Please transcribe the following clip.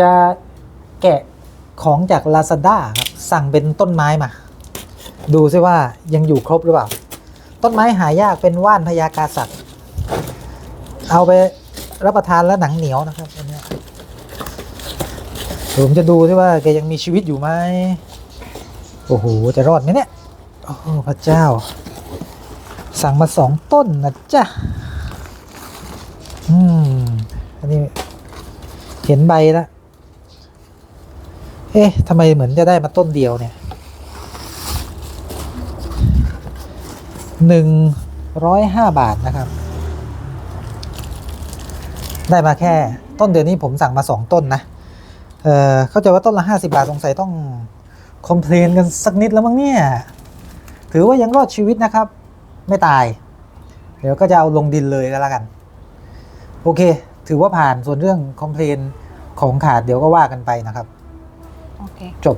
จะแกะของจาก Lazada ครับ สั่งเป็นต้นไม้มา ดูซิว่ายังอยู่ครบหรือเปล่า ต้นไม้หายากเป็นว่านพญากาสัตว์เอาไปรับประทานแล้วหนังเหนียวนะครับอันนี้ผมจะดูซิว่าแกยังมีชีวิตอยู่ไหมโอ้โห จะรอดไหมเนี่ย โอ้พระเจ้า สั่งมาสองต้นนะจ๊ะ อืม อันนี้ เห็นใบแล้ว เอ๊ะทำไมเหมือนจะได้มาต้นเดียวเนี่ยหนึ่งร้อยห้าบาทนะครับ ได้มาแค่ต้นเดือนนี้ผมสั่งมาสองต้นนะ เออเข้าใจว่าต้นละห้าสิบาทสงสัยต้องคอมเพลนกันสักนิดแล้วมั้งเนี่ย ถือว่ายังรอดชีวิตนะครับ ไม่ตาย เดี๋ยวก็จะเอาลงดินเลยก็แล้วกัน โอเค ถือว่าผ่านส่วนเรื่องคอมเพลนของขาดเดี๋ยวก็ว่ากันไปนะครับ จบ